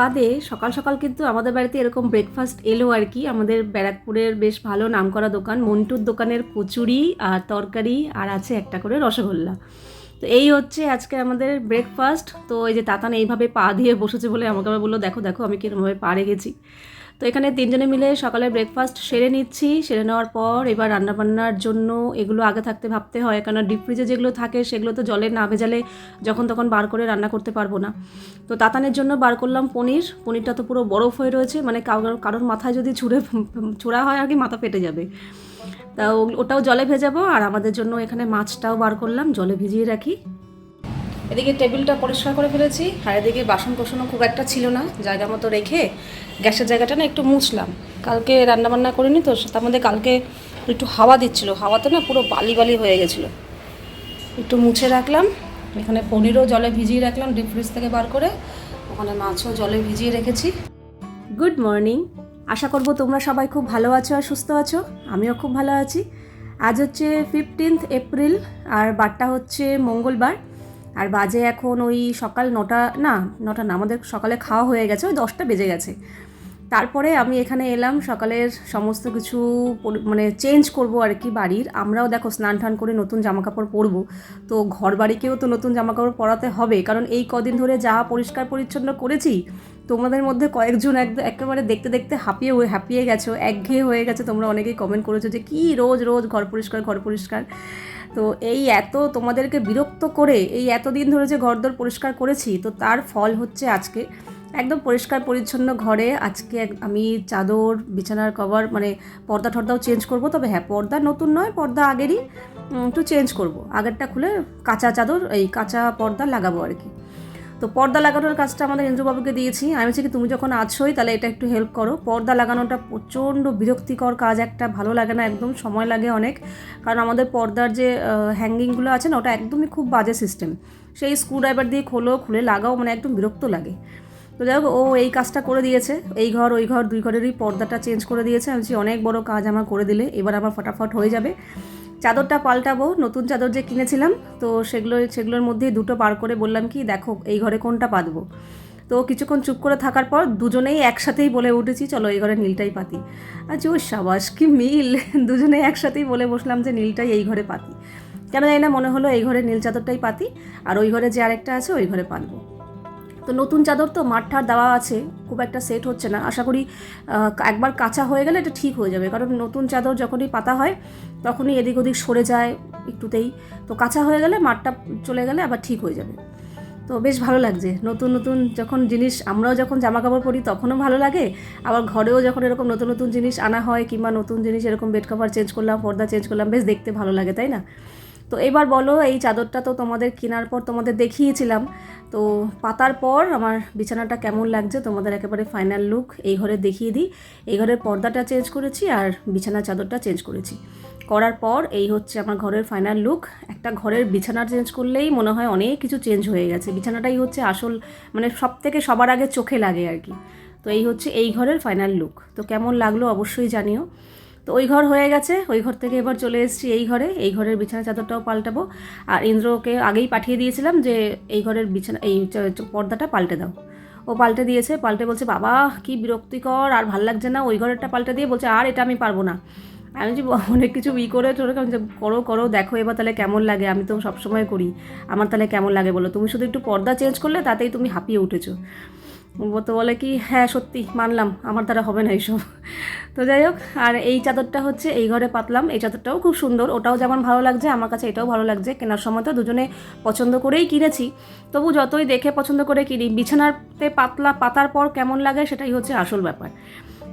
বাদে সকাল সকাল কিন্তু আমাদের বাড়িতে এরকম ব্রেকফাস্ট এলো আর কি। আমাদের ব্যারাকপুরের বেশ ভালো নামকরা দোকান, মন্টুর দোকানের কচুরি আর তরকারি আর আছে একটা করে রসগোল্লা। তো এই হচ্ছে আজকে আমাদের ব্রেকফাস্ট তো এই যে তাতান এইভাবে পা দিয়ে বসেছে বলে আমাকে আবার বলল, দেখো দেখো, আমি কীরকমভাবে পা রেখেছি। তো এখানে তিনজনে মিলে সকালে ব্রেকফাস্ট সেরে নিচ্ছি। সেরে নেওয়ার পর এবার রান্নাবান্নার জন্য এগুলো আগে থাকতে ভাবতে হয় কারণ ডিপ ফ্রিজে যেগুলো থাকে সেগুলো তো জলে না ভেজালে যখন তখন বার করে রান্না করতে পারব না। তো তাতানের জন্য বার করলাম পনির। পনিরটা তো পুরো বরফ হয়ে রয়েছে মানে কারোর মাথায় যদি ছুঁড়ে, ছোড়া হয় আর কি, মাথা ফেটে যাবে। তা ওটাও জলে ভেজাবো। আর আমাদের জন্য এখানে মাছটাও বার করলাম, জলে ভিজিয়ে রাখি। এদিকে টেবিলটা পরিষ্কার করে ফেলেছি, আর এদিকে বাসন কোসনও খুব একটা ছিল না, জায়গা মতো রেখে গ্যাসের জায়গাটা না একটু মুছলাম। কালকে রান্নাবান্না করিনি তো, তার মধ্যে কালকে একটু হাওয়া দিচ্ছিল, হাওয়াতে না পুরো বালি বালি হয়ে গেছিল। একটু মুছে রাখলাম, এখানে পনিরও জলে ভিজিয়ে রাখলাম ডিপ ফ্রিজ থেকে বার করে, ওখানে মাছও জলে ভিজিয়ে রেখেছি। গুড মর্নিং আশা করব তোমরা সবাই খুব ভালো আছো আর সুস্থ আছো, আমিও খুব ভালো আছি। আজ হচ্ছে ফিফটিন্থ এপ্রিল আর বারটা হচ্ছে মঙ্গলবার। আর বাজে এখন ওই সকাল নটা, না নটা না, আমাদের সকালে খাওয়া হয়ে গেছে, ওই দশটা বেজে গেছে। তারপরে আমি এখানে এলাম, সকালের সমস্ত কিছু মানে চেঞ্জ করব আর কি বাড়ির। আমরাও দেখো স্নান টান করে নতুন জামা কাপড় পরবো। তো ঘর বাড়িকেও তো নতুন জামা কাপড় পরাতে হবে, কারণ এই কদিন ধরে যা পরিষ্কার পরিচ্ছন্ন করেছি, তোমাদের মধ্যে কয়েকজন একদম একেবারে দেখতে দেখতে হাঁপিয়ে হয়ে হাঁপিয়ে গেছো, একঘেয়ে হয়ে গেছে। তোমরা অনেকেই কমেন্ট করেছ যে, কি রোজ রোজ ঘর পরিষ্কার ঘর পরিষ্কার? তো এই এত তোমাদেরকে বিরক্ত করে এই এতদিন ধরে যে ঘরদোর পরিষ্কার করেছি, তো তার ফল হচ্ছে আজকে একদম পরিষ্কার পরিচ্ছন্ন ঘরে। আজকে আমি চাদর, বিছানার কভার মানে পর্দা টর্দাও চেঞ্জ করব। তবে হ্যাঁ পর্দা নতুন নয়, পর্দা আগেরই একটু চেঞ্জ করব। আগেরটা খুলে কাঁচা চাদর, এই কাঁচা পর্দা লাগাবো আর কি। তো পর্দা লাগানোর কাজটা আমাদের ইন্দ্রবাবুকে দিয়েছি। আমি বলছি কি, তুমি যখন আছোই, তাহলে এটা একটু হেল্প করো। পর্দা লাগানোটা প্রচণ্ড বিরক্তিকর কাজ, একটা ভালো লাগে না, একদম সময় লাগে অনেক। কারণ আমাদের পর্দার যে হ্যাঙ্গিংগুলো আছে না, ওটা একদমই খুব বাজে সিস্টেম সেই স্ক্রুড্রাইভার দিয়ে খোলো, খুলে লাগাও মানে একদম বিরক্ত লাগে। তো যাই ও এই কাজটা করে দিয়েছে। এই ঘর, ওই ঘর, দুই ঘরেরই পর্দাটা চেঞ্জ করে দিয়েছে। আমি অনেক বড় কাজ আমার করে দিলে, এবার আমার ফটাফট হয়ে যাবে। চাদরটা পাল্টাবো, নতুন চাদর যে কিনেছিলাম, তো সেগুলো, সেগুলোর মধ্যে দুটো পার করে বললাম কি, দেখো, এই ঘরে কোনটা পাতবো? তো কিছুক্ষণ চুপ করে থাকার পর দুজনেই একসাথেই বলে উঠেছি, চলো এই ঘরে নীলটাই পাতি। আচ্ছা ও সাবাস, কি মিল? দুজনেই একসাথেই বলে বসলাম যে নীলটাই এই ঘরে পাতি। কেন জানি না, মনে হলো এই ঘরে নীল চাদরটাই পাতি, আর ওই ঘরে যে আরেকটা আছে, ওই ঘরে পাতবো। তো নতুন চাদর তো মাঠঠার দেওয়া আছে, খুব একটা সেট হচ্ছে না। আশা করি একবার কাঁচা হয়ে গেলে এটা ঠিক হয়ে যাবে। কারণ নতুন চাদর যখনই পাতা হয়, তখনই এদিক ওদিক সরে যায় একটুতেই। তো কাঁচা হয়ে গেলে মাঠটা চলে গেলে আবার ঠিক হয়ে যাবে। তো বেশ ভালো লাগছে। নতুন নতুন যখন জিনিস, আমরাও যখন জামা কাপড় পরি তখনও ভালো লাগে। আবার ঘরেও যখন এরকম নতুন নতুন জিনিস আনা হয় কিংবা নতুন জিনিস এরকম বেড কভার চেঞ্জ করলাম, পর্দা চেঞ্জ করলাম, বেশ দেখতে ভালো লাগে, তাই না? তো এবার বলো, এই চাদরটা তো তোমাদের কেনার পর তোমাদের দেখিয়েছিলাম। তো পাতার পর আমার বিছানাটা কেমন লাগছে তোমাদের একেবারে ফাইনাল লুক এই ঘরে দেখিয়ে দিই। এই ঘরের পর্দাটা চেঞ্জ করেছি আর বিছানা চাদরটা চেঞ্জ করেছি। করার পর এই হচ্ছে আমার ঘরের ফাইনাল লুক একটা ঘরের বিছানা চেঞ্জ করলেই মনে হয় অনেক কিছু চেঞ্জ হয়ে গেছে। বিছানাটাই হচ্ছে আসল মানে সব থেকে সবার আগে চোখে লাগে আর কি। তো এই হচ্ছে এই ঘরের ফাইনাল লুক তো কেমন লাগল অবশ্যই জানিও। তো ওই ঘর হয়ে গেছে। ওই ঘর থেকে এবার চলে এসেছি এই ঘরে। এই ঘরের বিছানা চাদরটাও পাল্টাবো। আর ইন্দ্রকে আগেই পাঠিয়ে দিয়েছিলাম যে এই ঘরের বিছানা, এই পর্দাটা পাল্টে দাও। ও পাল্টে দিয়েছে, পাল্টে বলছে, বাবা, কি বিরক্তিকর, আর ভালো লাগছে না। ওই ঘরেরটা পাল্টে দিয়ে বলছে, আর এটা আমি পারব না। আমি যে অনেক কিছু ই করে টোরে যে, করো করো, দেখো এবার তাহলে কেমন লাগে। আমি তো সবসময় করি। আমার তাহলে কেমন লাগে বলো? তুমি শুধু একটু পর্দা চেঞ্জ করলে, তাতেই তুমি হাঁপিয়ে উঠেছো। তো বলে কি হ্যাঁ সত্যি, মানলাম, আমার দ্বারা হবে না এইসব। তো যাই হোক, আর এই চাদরটা হচ্ছে এই ঘরে পাতলাম, এই চাদরটাও খুব সুন্দর, ওটাও যেমন ভালো লাগছে, আমার কাছে এটাও ভালো লাগছে, কেনার সময় তো দুজনে পছন্দ করেই কিনেছি। তবু যতই দেখে পছন্দ করে কিনি, বিছানাতে পাতলা, পাতার পর কেমন লাগে সেটাই হচ্ছে আসল ব্যাপার।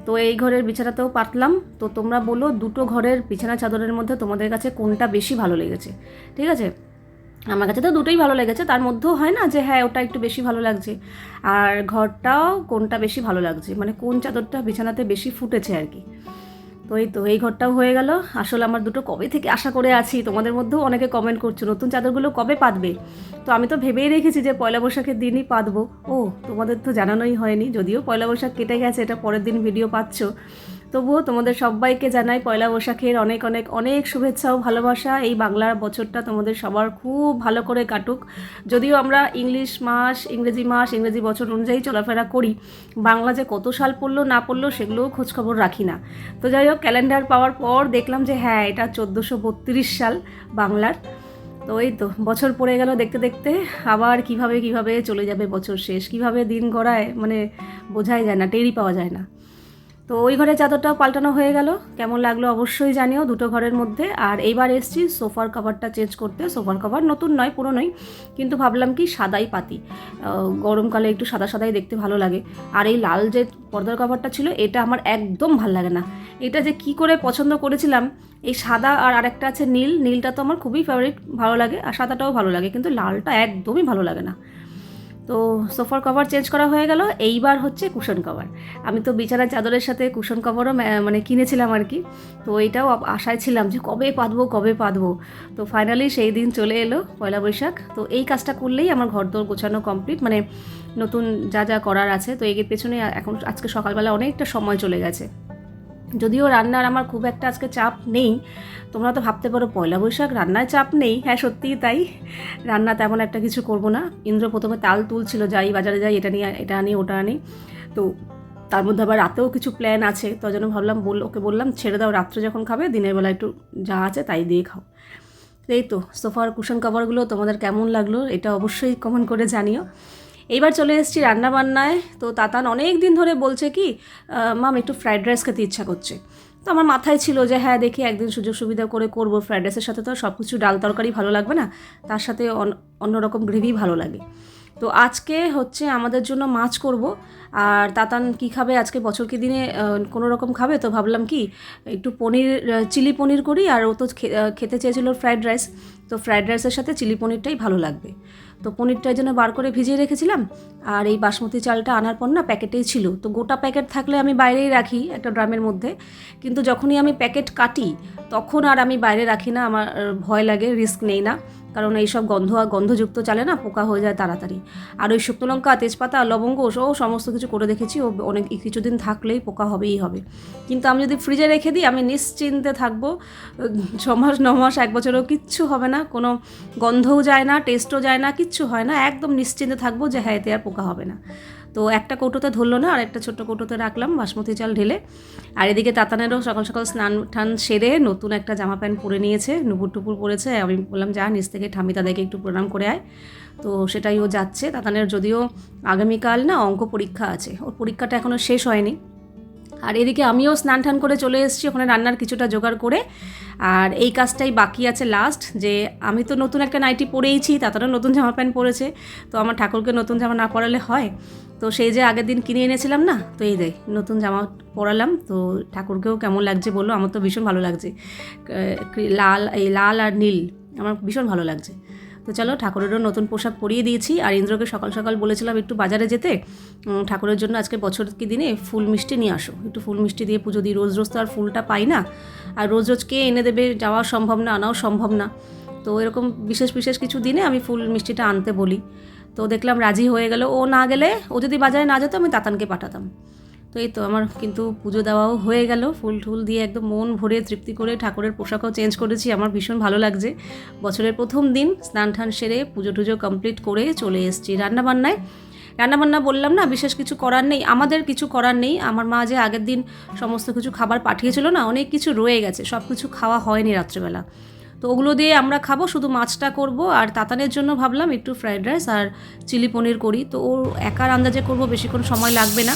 তো এই ঘরের বিছানাতেও পাতলাম, তো তোমরা বলো দুটো ঘরের বিছানা চাদরের মধ্যে তোমাদের কাছে কোনটা বেশি ভালো লেগেছে, ঠিক আছে? আমার কাছে তো দুটোই ভালো লেগেছে। তার মধ্যেও হয় না যে হ্যাঁ ওটা একটু বেশি ভালো লাগছে। আর ঘরটাও কোনটা বেশি ভালো লাগছে? মানে কোন চাদরটা বিছানাতে বেশি ফুটেছে আর কি। তো এই তো, এই ঘরটাও হয়ে গেল। আসলে আমার দুটো কবে থেকে আশা করে আছি, তোমাদের মধ্যেও অনেকে কমেন্ট করছ, নতুন চাদরগুলো কবে পাতবে? তো আমি তো ভেবেই রেখেছি যে, পয়লা বৈশাখের দিনই পাতবো। ও, তোমাদের তো জানানোই হয়নি, যদিও পয়লা বৈশাখ কেটে গেছে, এটা পরের দিন ভিডিও পাচ্ছ। তবুও তোমাদের সবাইকে জানাই পয়লা বৈশাখের অনেক অনেক অনেক শুভেচ্ছা ও ভালোবাসা। এই বাংলার বছরটা তোমাদের সবার খুব ভালো করে কাটুক। যদিও আমরা ইংলিশ মাস, ইংরেজি মাস, ইংরেজি বছর অনুযায়ী চলাফেরা করি, বাংলা যে কত সাল পড়ল না পড়ল সেগুলোও খোঁজখবর রাখি না। তো যাই হোক ক্যালেন্ডার পাওয়ার পর দেখলাম যে হ্যাঁ এটা চোদ্দোশো বত্রিশ সাল বাংলার। তো এই তো, বছর পড়ে গেল দেখতে দেখতে, আবার কীভাবে কীভাবে চলে যাবে বছর শেষ, কীভাবে দিন গড়ায় মানে বোঝাই যায় না, টেরই পাওয়া যায় না। তো ওই ঘরের চাদরটাও পাল্টানো হয়ে গেল। কেমন লাগল অবশ্যই জানিও দুটো ঘরের মধ্যে। আর এইবার এসছি সোফার কভারটা চেঞ্জ করতে। সোফার কভার নতুন নয় পুরনোই কিন্তু ভাবলাম কি সাদাই পাতি। গরমকালে একটু সাদা সাদাই দেখতে ভালো লাগে। আর এই লাল যে পর্দার কভারটা ছিল, এটা আমার একদম ভালো লাগে না। এটা যে কি করে পছন্দ করেছিলাম, এই সাদা আর আরেকটা আছে নীল। নীলটা তো আমার খুবই ফেভারিট ভালো লাগে। আর সাদাটাও ভালো লাগে, কিন্তু লালটা একদমই ভালো লাগে না। তো সোফার কভার চেঞ্জ করা হয়ে গেল। এইবার হচ্ছে কুশন কভার আমি তো বিছানার চাদরের সাথে কুশন কভারও মানে কিনেছিলাম আর কি। তো এইটাও আশায় ছিলাম যে কবে পাতবো কবে পাতবো। তো ফাইনালি সেই দিন চলে এলো পয়লা বৈশাখ। তো এই কাজটা করলেই আমার ঘর দোর গোছানো কমপ্লিট মানে নতুন যা যা করার আছে। তো এর পেছনে এখন আজকে সকালবেলা অনেকটা সময় চলে গেছে। যদিও রান্নার আমার খুব একটা আজকে চাপ নেই, তোমরা তো ভাবতে পারো পয়লা বৈশাখ রান্নায় চাপ নেই। হ্যাঁ সত্যিই তাই। রান্না তেমন একটা কিছু করব না। ইন্দ্র প্রথমে তাল তুলছিল, যাই বাজারে যাই, এটা নিয়ে, এটা আনি, ওটা আনি। তো তার মধ্যে আবার রাতেও কিছু প্ল্যান আছে। তো জন্য ভাবলাম, বল, ওকে বললাম, ছেড়ে দাও, রাত্রে যখন খাবে, দিনের বেলা একটু যা আছে তাই দিয়ে খাও। এই তো সোফার কুশন কভারগুলো তোমাদের কেমন লাগল, এটা অবশ্যই কমেন্ট করে জানিও। এইবার চলে এসেছি রান্নাবান্নায়। তো তাতান অনেক দিন ধরে বলছে কি মাম, একটু ফ্রাইড রাইস খেতে ইচ্ছা করছে। তো আমার মাথায় ছিল যে হ্যাঁ দেখি একদিন সুযোগ সুবিধা করে করব ফ্রাইড রাইসের সাথে। তো সব কিছু ডাল তরকারি ভালো লাগবে না? তার সাথে অন- অন্যরকম গ্রেভি ভালো লাগে। তো আজকে হচ্ছে আমাদের জন্য মাছ করব। আর তাতান কি খাবে? আজকে বছর কি দিনে কোনো রকম খাবে? তো ভাবলাম কি, একটু পনির চিলি পনির করি। আর ও তো খেতে চেয়েছিল ফ্রাইড রাইস। তো ফ্রাইড রাইসের সাথে চিলি পনিরটাই ভালো লাগবে। তো পনিরটার জন্য বার করে ভিজিয়ে রেখেছিলাম, আর এই বাসমতি চালটা আনার পর না প্যাকেটেই ছিল। তো গোটা প্যাকেট থাকলে আমি বাইরেই রাখি একটা ড্রামের মধ্যে, কিন্তু যখনই আমি প্যাকেট কাটি, তখন আর আমি বাইরে রাখি না, আমার ভয় লাগে, রিস্ক নেই না, কারণ এইসব গন্ধ আর গন্ধযুক্ত চালে না পোকা হয়ে যায় তাড়াতাড়ি। আর ওই শুকনো লঙ্কা, তেজপাতা, লবঙ্গ ও সমস্ত কিছু করে দেখেছি, ও অনেক কিছুদিন থাকলেই পোকা হবেই হবে। কিন্তু আমি যদি ফ্রিজে রেখে দিই, আমি নিশ্চিন্তে থাকব ছ মাস, ন মাস, এক বছরেও কিচ্ছু হবে না, কোনো গন্ধও যায় না, টেস্টও যায় না কিচ্ছু হয় না, একদম নিশ্চিন্তে থাকব যে হ্যাঁ এতে আর পোকা হবে না। তো একটা কৌটোতে ধরলো না, আর একটা ছোট্ট কৌটোতে রাখলাম বাসমতি চাল ঢেলে। আর এদিকে তাতানেরও সকাল সকাল স্নান টান সেরে নতুন একটা জামা প্যান্ট পরে নিয়েছে, নুপুর টুপুর পরেছে। আমি বললাম, যা নিচ থেকে ঠামি তাদেরকে একটু প্রণাম করে আয়। তো সেটাই ও যাচ্ছে। তাতানের যদিও আগামীকাল না অঙ্ক পরীক্ষা আছে, ওর পরীক্ষাটা এখনও শেষ হয়নি। আর এদিকে আমিও স্নান টান করে চলে এসেছি, ওখানে রান্নার কিছুটা জোগাড় করে। আর এই কাজটাই বাকি আছে লাস্ট যে আমি তো নতুন একটা নাইটি পরেইছি, তাতারও নতুন জামা প্যান্ট পরেছে, তো আমার ঠাকুরকে নতুন জামা না পরালে হয়। তো সেই যে আগের দিন কিনে এনেছিলাম না, তো এই দেয় নতুন জামা পরালাম, তো ঠাকুরকেও কেমন লাগছে বলো? আমার তো ভীষণ ভালো লাগছে। লাল, এই লাল আর নীল, আমার ভীষণ ভালো লাগছে। তো চলো ঠাকুরেরও নতুন পোশাক পরিয়ে দিয়েছি। আর ইন্দ্রকে সকাল সকাল বলেছিলাম একটু বাজারে যেতে। ঠাকুরের জন্য আজকে বছর কি দিনে ফুল মিষ্টি নিয়ে আসো। একটু ফুল মিষ্টি দিয়ে পুজো দিই। রোজ রোজ তো আর ফুলটা পাই না। আর রোজ রোজ কে এনে দেবে যাওয়া সম্ভব না, আনাও সম্ভব না। তো এরকম বিশেষ বিশেষ কিছু দিনে আমি ফুল মিষ্টিটা আনতে বলি। তো দেখলাম রাজি হয়ে গেল। ও না গেলে ও যদি বাজারে না যেত আমি তাতানকে পাঠাতাম। তো এই তো আমার কিন্তু পুজো দেওয়াও হয়ে গেল। ফুল টুল দিয়ে একদম মন ভরে তৃপ্তি করে ঠাকুরের পোশাকও চেঞ্জ করেছি। আমার ভীষণ ভালো লাগছে। বছরের প্রথম দিন স্নান টান সেরে পুজো টুজো কমপ্লিট করে চলে এসেছি রান্নাবান্নায়। রান্নাবান্না বললাম না, বিশেষ কিছু করার নেই, আমাদের কিছু করার নেই। আমার মা যে আগের দিন সমস্ত কিছু খাবার পাঠিয়েছিল না, অনেক কিছু রয়ে গেছে, সব কিছু খাওয়া হয়নি রাত্রেবেলা। তো ওগুলো দিয়ে আমরা খাব, শুধু মাছটা করব আর তাতানের জন্য ভাবলাম একটু ফ্রাইড রাইস আর চিলি পনির করি। তো ওর একার আন্দাজে করব, বেশিক্ষণ সময় লাগবে না।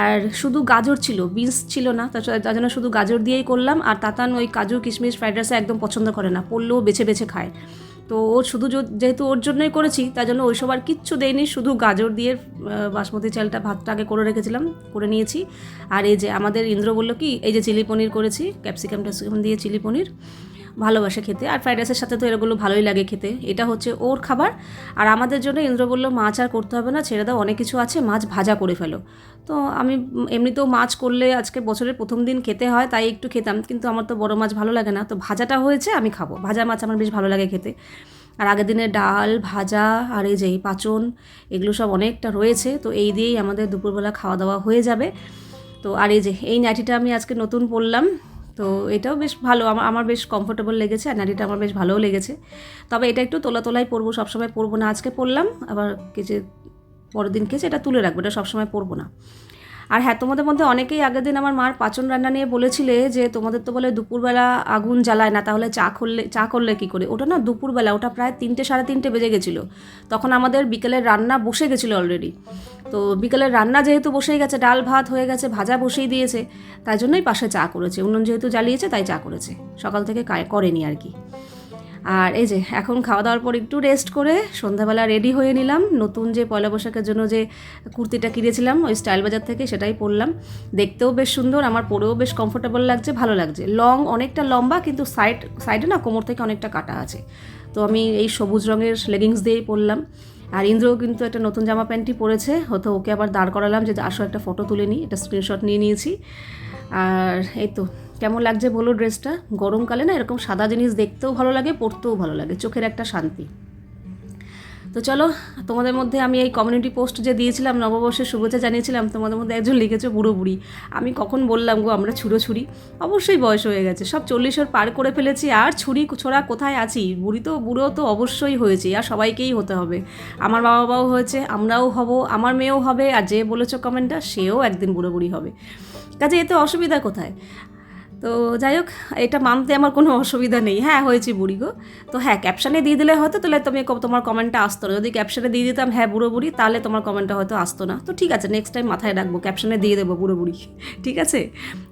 আর শুধু গাজর ছিল, বিনস ছিল না, তার জন্য শুধু গাজর দিয়েই করলাম, আর তাতান ওই কাজু কিশমিশ ফ্রাইড রাইসে একদম পছন্দ করে না, পড়লেও বেছে বেছে খায়। তো ও শুধু যেহেতু ওর জন্যই করেছি, তার জন্য ওই সব আর কিচ্ছু দেয়নি শুধু গাজর দিয়ে বাসমতি চালটা ভাতটা আগে করে রেখেছিলাম, করে নিয়েছি। আর এই যে আমাদের ইন্দ্র বলল কি, এই যে চিলি পনির করেছি, ক্যাপসিকাম, ট্যাপসিকাম দিয়ে চিলি পনির ভালোবাসে খেতে। আর ফ্রাইড রাইসের সাথে তো এগুলো ভালোই লাগে খেতে। এটা হচ্ছে ওর খাবার। আর আমাদের জন্য ইন্দ্র বলল, মাছ আর করতে হবে না, ছেড়ে দাও, অনেক কিছু আছে, মাছ ভাজা করে ফেলো। তো আমি এমনিতেও মাছ করলে আজকে বছরের প্রথম দিন খেতে হয়, তাই একটু খেতাম। কিন্তু আমার তো বড় মাছ ভালো লাগে না। তো ভাজাটা হয়েছে, আমি খাব। ভাজা মাছ আমার বেশ ভালো লাগে খেতে। আর আগের দিনে ডাল, ভাজা, আর এই যে পাচন, এগুলো সব অনেকটা রয়েছে। তো এই দিয়েই আমাদের দুপুরবেলা খাওয়া দাওয়া হয়ে যাবে। তো আর এই যে, এই নাইটিটা আমি আজকে নতুন পরলাম। তো এটাও বেশ ভালো আমার আমার বেশ কমফোর্টেবল লেগেছে আর নাইটিটা আমার বেশ ভালোও লেগেছে। তবে এটা একটু তোলা তোলাই পরবো, সবসময় পরবো না। আজকে পরলাম, আবার কিছু পরের দিনকে এটা তুলে রাখব, এটা সবসময় পরবো না। আর হ্যাঁ তোমাদের মধ্যে অনেকেই আগের দিন আমার মার পাচন রান্না নিয়ে বলেছিলে যে তোমাদের তো বলে দুপুরবেলা আগুন জ্বালায় না, তাহলে চা করলে চা করলে কী করে? ওটা না দুপুরবেলা, ওটা প্রায় তিনটে, সাড়ে তিনটে বেজে গেছিল। তখন আমাদের বিকেলের রান্না বসে গেছিল অলরেডি তো বিকেলের রান্না যেহেতু বসেই গেছে, ডাল ভাত হয়ে গেছে, ভাজা বসেই দিয়েছে, তাই জন্যই পাশে চা করেছে। উনুন যেহেতু জ্বালিয়েছে, তাই চা করেছে। সকাল থেকে করেনি আর কি। আর এই যে, এখন খাওয়া দাওয়ার পর একটু রেস্ট করে সন্ধ্যাবেলা রেডি হয়ে নিলাম। নতুন যে পয়লা বৈশাখের জন্য যে কুর্তিটা কিনেছিলাম, ওই স্টাইল বাজার থেকে সেটাই পরলাম। দেখতেও বেশ সুন্দর, আমার পরেও বেশ কমফোর্টেবল লাগছে, ভালো লাগছে। লং অনেকটা লম্বা, কিন্তু সাইড সাইডে না কোমর থেকে অনেকটা কাটা আছে। তো আমি এই সবুজ রঙের লেগিংস দিয়েই পরলাম। আর ইন্দ্রও কিন্তু একটা নতুন জামা প্যান্টই পরেছে, হয়তো ওকে আবার দাঁড় করালাম যে আসো একটা ফটো তুলে নিই। একটা স্ক্রিনশট নিয়ে নিয়েছি। আর এই তো। কেমন লাগছে বলো ড্রেসটা? গরমকালে না এরকম সাদা জিনিস দেখতেও ভালো লাগে, পরতেও ভালো লাগে, চোখের একটা শান্তি। তো চলো, তোমাদের মধ্যে আমি এই কমিউনিটি পোস্ট যে দিয়েছিলাম, নববর্ষের শুভেচ্ছা জানিয়েছিলাম, তোমাদের মধ্যে একজন লিখেছো বুড়ো বুড়ি। আমি কখন বললাম গো, আমরা ছুড়ো ছুরি অবশ্যই বয়স হয়ে গেছে, সব চল্লিশের পার করে ফেলেছি, আর ছুরি ছোড়া কোথায় আছি? বুড়ি তো, বুড়ো তো অবশ্যই হয়েছে, আর সবাইকেই হতে হবে। আমার বাবা বাবাও হয়েছে, আমরাও হব, আমার মেয়েও হবে, আর যে বলেছ কমেন্টটা সেও একদিন বুড়ো বুড়ি হবে। কাজে এতে অসুবিধা কোথায়? তো যাই হোক, এটা মানতে আমার কোনো অসুবিধা নেই। হ্যাঁ হয়েছি বুড়ি গো। তো হ্যাঁ ক্যাপশানে দিয়ে দিলে হয়তো তাহলে তুমি তোমার কমেন্টটা আসতো না। যদি ক্যাপশানে দিয়ে দিতাম হ্যাঁ বুড়ো বুড়ি তাহলে তোমার কমেন্টটা হয়তো আসতো না। তো ঠিক আছে নেক্সট টাইম মাথায় রাখব। ক্যাপশানে দিয়ে দেবো বুড়ো বুড়ি। ঠিক আছে?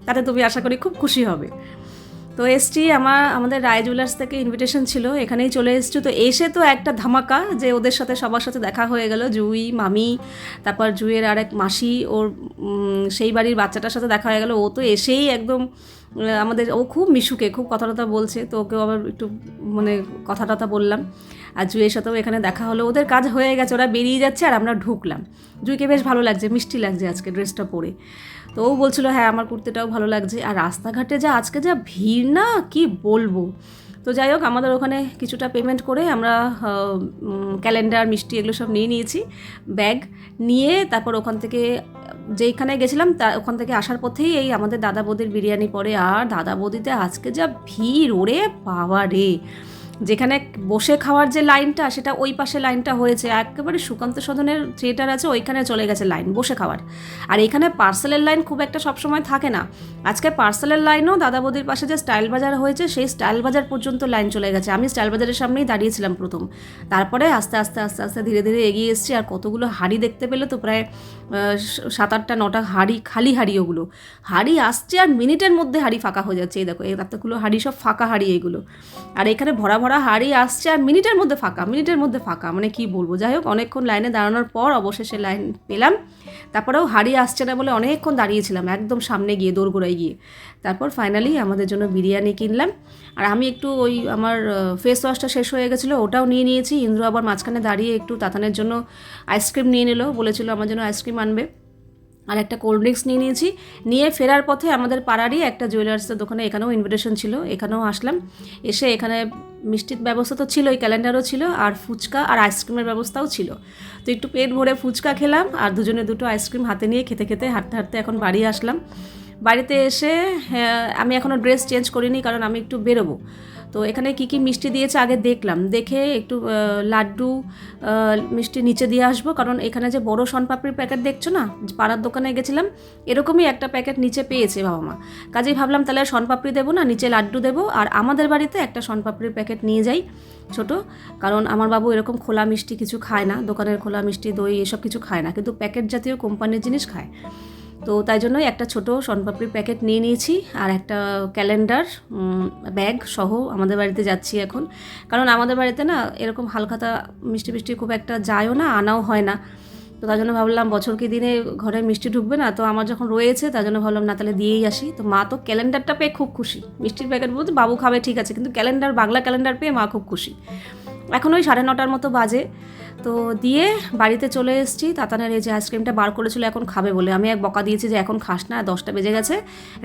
তাতে তুমি আশা করি খুব খুশি হবে। তো এসছি আমার, আমাদের রায় জুয়েলার্স থেকে ইনভিটেশন ছিল, এখানেই চলে এসছি। তো এসে তো একটা ধামাকা যে ওদের সাথে, সবার সাথে দেখা হয়ে গেল, জুই, মামি, তারপর জুইয়ের এক মাসি, ওর সেই বাড়ির বাচ্চাটার সাথে দেখা হয়ে গেল। ও তো এসেই একদম, আমাদের, ও খুব মিশুকে, খুব কথা টথা বলছে, তো ওকেও আবার একটু মানে কথা টথা বললাম। আর জুইয়ের সাথেও এখানে দেখা হলো। ওদের কাজ হয়ে গেছে, ওরা বেরিয়ে যাচ্ছে আর আমরা ঢুকলাম। জুইকে বেশ ভালো লাগছে, মিষ্টি লাগছে আজকে ড্রেসটা পরে। তো ও বলছিল হ্যাঁ আমার কুর্তিটাও ভালো লাগছে। আর রাস্তাঘাটে যা আজকে যা ভিড় না, কি বলব? তো যাই হোক, আমাদের ওখানে কিছুটা পেমেন্ট করে আমরা ক্যালেন্ডার মিষ্টি এগুলো সব নিয়ে নিয়েছি ব্যাগ নিয়ে তারপর ওখান থেকে, যেইখানে গেছিলাম তা, ওখান থেকে আসার পথেই এই আমাদের দাদা বৌদির বিরিয়ানি পরে। আর দাদা বৌদিতে আজকে যা ভিড়, ওরে বাবা রে যেখানে বসে খাওয়ার যে লাইনটা, সেটা ওই পাশে লাইনটা হয়েছে। একেবারে সুকান্ত সদনের থিয়েটার আছে, ওইখানে চলে গেছে লাইন, বসে খাওয়ার। আর এখানে পার্সেলের লাইন খুব একটা সবসময় থাকে না। আজকে পার্সেলের লাইনও দাদা বৌদির পাশে যে স্টাইল বাজার হয়েছে, সেই স্টাইল বাজার পর্যন্ত লাইন চলে গেছে। আমি স্টাইল বাজারের সামনেই দাঁড়িয়েছিলাম প্রথম। তারপরে আস্তে আস্তে আস্তে আস্তে ধীরে ধীরে এগিয়ে এসেছি। আর কতগুলো হাড়ি দেখতে পেলে তো প্রায় সাত আটটা নটা হাড়ি, খালি হাড়ি ওগুলো। হাড়ি আসছে আর মিনিটের মধ্যে হাড়ি ফাঁকা হয়ে যাচ্ছে। এই দেখো এই এতগুলো হাড়ি সব ফাঁকা হাড়ি এগুলো। আর এখানে ভরা ভরা হাড়ি আসছে আর মিনিটের মধ্যে ফাঁকা, মিনিটের মধ্যে ফাঁকা মানে কি বলব? যাই হোক, অনেকক্ষণ লাইনে দাঁড়ানোর পর অবশেষে লাইন পেলাম। তারপরেও হাড়ি আসছে না বলে অনেকক্ষণ দাঁড়িয়েছিলাম, একদম সামনে গিয়ে, দোরগোড়ায় গিয়ে। তারপর ফাইনালি আমাদের জন্য বিরিয়ানি কিনলাম। আর আমি একটু ওই আমার ফেস ওয়াশটা শেষ হয়ে গেছিল, ওটাও নিয়ে নিয়েছি। ইন্দ্র আবার মাঝখানে দাঁড়িয়ে একটু তাতানের জন্য আইসক্রিম নিয়ে নিল, বলেছিল আমার জন্য আইসক্রিম আনবে। আর একটা কোল্ড ড্রিঙ্কস নিয়ে নিয়েছি। নিয়ে ফেরার পথে আমাদের পাড়ারই একটা জুয়েলার্সের দোকানে এখানেও ইনভিটেশন ছিল, এখানেও আসলাম। এসে এখানে মিষ্টির ব্যবস্থা তো ছিলই ক্যালেন্ডারও ছিল আর ফুচকা আর আইসক্রিমের ব্যবস্থাও ছিল। তো একটু পেট ভরে ফুচকা খেলাম আর দুজনে দুটো আইসক্রিম হাতে নিয়ে খেতে খেতে হাঁটতে হাঁটতে এখন বাড়ি আসলাম। বাড়িতে এসে হ্যাঁ, আমি এখনও ড্রেস চেঞ্জ করিনি কারণ আমি একটু বেরোবো। তো এখানে কি কি মিষ্টি দিয়েছে আগে দেখলাম। দেখে একটু লাড্ডু মিষ্টি নিচে দিয়ে আসব। কারণ এখানে যে বড় সনপাপড়ির প্যাকেট দেখছ না? পাড়ার দোকানে গেছিলাম, এরকমই একটা প্যাকেট নিচে পেয়েছে বাবা মা। কাজেই ভাবলাম তাহলে সনপাপড়ি দেবো না, নিচে লাড্ডু দেবো। আর আমাদের বাড়িতে একটা সনপাপড়ির প্যাকেট নিয়ে যাই ছোট। কারণ আমার বাবু এরকম খোলা মিষ্টি কিছু খায় না, দোকানের খোলা মিষ্টি, দই এসব কিছু খায় না। কিন্তু প্যাকেট জাতীয় কোম্পানির জিনিস খায়। তো তাই জন্যই একটা ছোট শনপাপড়ির প্যাকেট নিয়ে নিয়েছি আর একটা ক্যালেন্ডার ব্যাগ সহ আমাদের বাড়িতে যাচ্ছি এখন। কারণ আমাদের বাড়িতে না এরকম হালখাতা মিষ্টি মিষ্টি খুব একটা যায়ও না, আনাও হয় না। তো তার জন্য ভাবলাম বছর কি দিনে ঘরে মিষ্টি ঢুকবে না? তো আমার যখন রয়েছে তার জন্য ভাবলাম না তাহলে দিয়েই আসি। তো মা তো ক্যালেন্ডারটা পেয়ে খুব খুশি। মিষ্টির প্যাকেট বলতে বাবু খাবে ঠিক আছে, কিন্তু ক্যালেন্ডার, বাংলা ক্যালেন্ডার পেয়ে মা খুব খুশি। এখন ওই সাড়ে নটার মতো বাজে। তো দিয়ে বাড়িতে চলে এসেছি। তাতানের এই যে আইসক্রিমটা বার করেছিল, এখন খাবে বলে। আমি এক বকা দিয়েছি যে এখন খাস না, দশটা বেজে গেছে,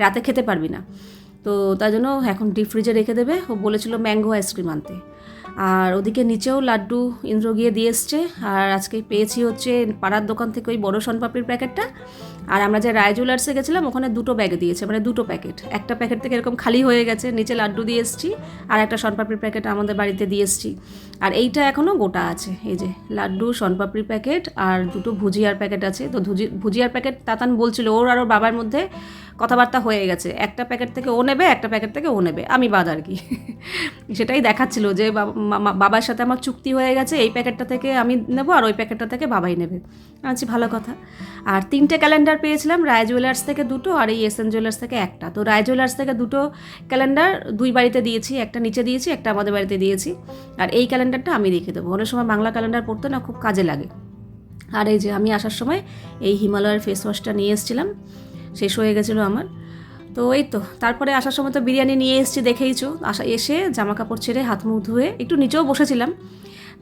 রাতে খেতে পারবি না। তো তার জন্য এখন ডিপ ফ্রিজে রেখে দেবে। ও বলেছিল ম্যাঙ্গো আইসক্রিম আনতে। আর ওদিকে নিচেও লাড্ডু ইন্দ্র গিয়ে দিয়ে এসছে। আর আজকে পেয়েছি হচ্ছে পাড়ার দোকান থেকে ওই বড় সনপাপড়ির প্যাকেটটা। আর আমরা যে রায় জুয়েলার্সে গেছিলাম, ওখানে দুটো ব্যাগ দিয়েছে মানে দুটো প্যাকেট একটা প্যাকেট থেকে এরকম খালি হয়ে গেছে, নিচে লাড্ডু দিয়ে এসছি, আর একটা সনপাপড়ির প্যাকেট আমাদের বাড়িতে দিয়ে এসছি। আর এইটা এখনও গোটা আছে, এই যে লাড্ডু সনপাপড়ির প্যাকেট আর দুটো ভুজিয়ার প্যাকেট আছে। তো ভুজি ভুজিয়ার প্যাকেট তাতান বলছিল, ওর আর ওর বাবার মধ্যে কথাবার্তা হয়ে গেছে। একটা প্যাকেট থেকে ও নেবে, একটা প্যাকেট থেকে ও নেবে। আমি বাদ আর কি? সেটাই দেখাচ্ছিল যে বাবার সাথে আমার চুক্তি হয়ে গেছে, এই প্যাকেটটা থেকে আমি নেব, আর ওই প্যাকেটটা থেকে বাবাই নেবে। আচ্ছা ভালো কথা। আর তিনটে ক্যালেন্ডার পেয়েছিলাম রায় জুয়েলার্স থেকে দুটো আর এই এস এন জুয়েলার্স থেকে একটা। তো রায় জুয়েলার্স থেকে দুটো ক্যালেন্ডার দুই বাড়িতে দিয়েছি, একটা নিচে দিয়েছি, একটা আমাদের বাড়িতে দিয়েছি। আর এই ক্যালেন্ডারটা আমি রেখে দেবো। অনেক সময় বাংলা ক্যালেন্ডার পড়তে না খুব কাজে লাগে। আর এই যে আমি আসার সময় এই হিমালয়ের ফেস ওয়াশটা নিয়ে এসেছিলাম, শেষ হয়ে গেছিল আমার। তো এই তো, তারপরে আসার সময় তো বিরিয়ানি নিয়ে এসেছি দেখেইছো। আসা, এসে জামা কাপড় ছেড়ে হাত মুখ ধুয়ে একটু নিচেও বসেছিলাম।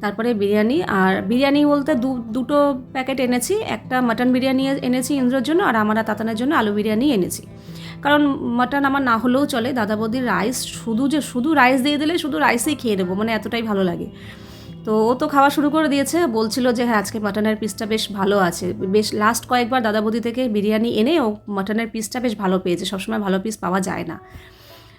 তারপরে বিরিয়ানি, আর বিরিয়ানি বলতে দু, দুটো প্যাকেট এনেছি। একটা মাটন বিরিয়ানি এনেছি ইন্দ্রর জন্য, আর আমার তাতানের জন্য আলু বিরিয়ানি এনেছি। কারণ মাটন আমার না হলেও চলে। দাদা বৌদির রাইস শুধু যে, শুধু রাইস দিয়ে দিলে শুধু রাইসেই খেয়ে নেব মানে এতটাই ভালো লাগে। তো ও তো খাওয়া শুরু করে দিয়েছে। বলছিল যে হ্যাঁ আজকে মাটনের পিসটা বেশ ভালো আছে। বেশ লাস্ট কয়েকবার দাদা বৌদি থেকে বিরিয়ানি এনে ও মাটনের পিসটা বেশ ভালো পেয়েছে। সবসময় ভালো পিস পাওয়া যায় না।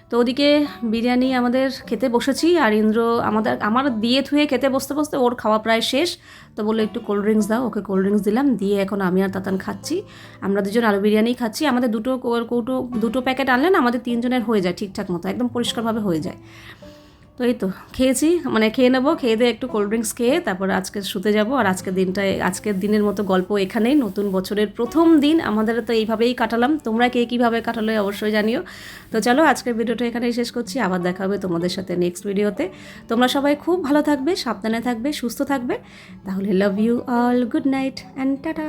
তো ওদিকে বিরিয়ানি আমাদের খেতে বসেছি আর ইন্দ্র আমাদের, আমার দিয়ে থুয়ে খেতে বসতে বসতে ওর খাওয়া প্রায় শেষ। তো বলল, একটু কোল্ড ড্রিঙ্কস দাও, ওকে কোল্ড ড্রিঙ্কস দিলাম, দিয়ে এখন আমি আর তাতান খাচ্ছি। আমরা দুজন আলু বিরিয়ানি খাচ্ছি। আমাদের দুটো কৌটো, দুটো প্যাকেট আনলেন আমাদের তিনজনের হয়ে যায় ঠিকঠাক মতো, একদম পরিষ্কারভাবে হয়ে যায়। তো এই তো খেয়েছি মানে খেয়ে নেব, খেয়ে দিয়ে একটু কোল্ড ড্রিঙ্কস খেয়ে তারপর আজকে শুতে যাব। আর আজকের দিনটায়, আজকের দিনের মতো গল্প এখানেই। নতুন বছরের প্রথম দিন, আমাদের তো এইভাবেই কাটালাম। তোমরা কে কীভাবে কাটালো অবশ্যই জানিও। তো চলো, আজকের ভিডিওটা এখানেই শেষ করছি। আবার দেখা হবে তোমাদের সাথে নেক্সট ভিডিওতে তোমরা সবাই খুব ভালো থাকবে, সাবধানে থাকবে, সুস্থ থাকবে। তাহলে love you all good night and tata